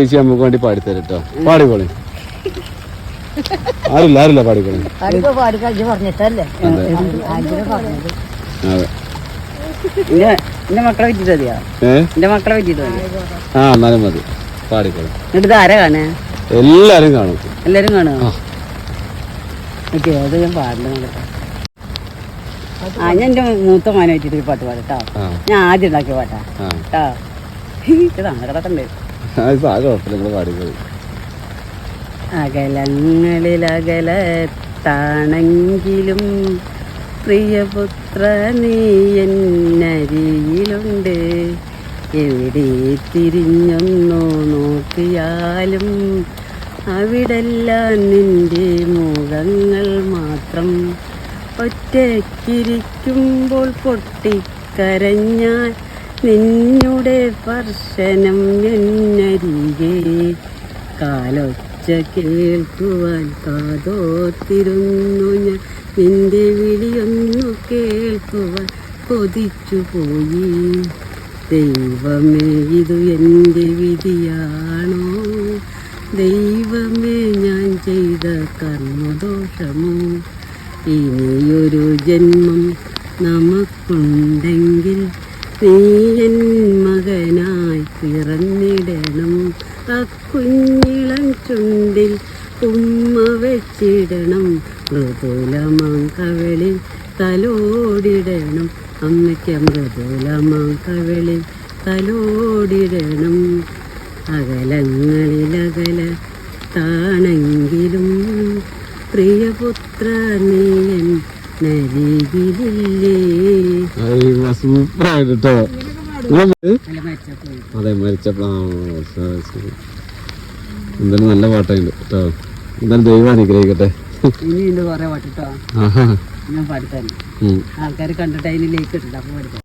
ചേച്ചി നമുക്ക് വേണ്ടി പാടിത്തരും കേട്ടോ പാടിക്കോളി. ആരില്ല ആരില്ല പാടിക്കോളി. പാടി അതെ. എന്റെ മക്കളെ പറ്റിട്ട് മതിയോ? എന്റെ മക്കളെ പറ്റിട്ട് മതി ആ എന്നാലും മതി. പാടിക്കോളി. എന്നിട്ട് ആരാ കാണേ എല്ലാരും കാണും. എല്ലാരും കാണുമോ അത് ഞാൻ ആ ഞാൻ എന്റെ മൂത്ത മോനെ വെച്ചിട്ട് ഒരു പാട്ട് പാടട്ടോ ആ. ഞാൻ ആദ്യം ഉണ്ടാക്കിയ പാട്ടാ. കേട്ടോ ഇത് അങ്ങനെ അത് അകലങ്ങളിലകലത്താണെങ്കിലും പ്രിയപുത്ര നീ എന്നരിയിലുണ്ട്. എവിടെ തിരിഞ്ഞൊന്നു നോക്കിയാലും അവിടെല്ലാം നിന്റെ മുഖങ്ങൾ മാത്രം ഒറ്റയ്ക്കിരിക്കുമ്പോൾ പൊട്ടിക്കരഞ്ഞാൽ നിന്നുടെ സ്പർശനം എന്നരികെ കാലൊച്ച കേൾക്കുവാൻ കാതോത്തിരുന്നു ഞാൻ. നിന്റെ വിളിയൊന്നു കേൾക്കുവാൻ കൊതിച്ചു പോയി. ദൈവമേ ഇതു എന്റെ വിധിയാണോ? ദൈവമേ ഞാൻ ചെയ്ത കർമ്മദോഷമോ? ഇനിയൊരു ജന്മം നമുക്കുണ്ടെങ്കിൽ നീ എൻ മകനായി പിറന്നിടണം. അക്കുഞ്ഞിളം കുഞ്ഞിളം ചുണ്ടിൽ ഉമ്മ വെച്ചിടണം. മൃദുലമാം കവളിൽ തലോടിടണം. അമ്മയ്ക്ക് മൃദുലമാം കവളിൽ തലോടിടണം. അകലങ്ങളിലകല താണെങ്കിലും പ്രിയപുത്ര നീയൻ നരികിലില്ലേ. സൂപ്പറായിട്ട് കേട്ടോ അതെ മരിച്ചപ്പോൾ എന്തായാലും നല്ല പാട്ടുണ്ട് കേട്ടോ. എന്തായാലും ദൈവം അനുഗ്രഹിക്കട്ടെ. ആൾക്കാർ കണ്ടിട്ട് അതിന് ലേക്ക് ഇട്ടിട്ട് അപ്പൊ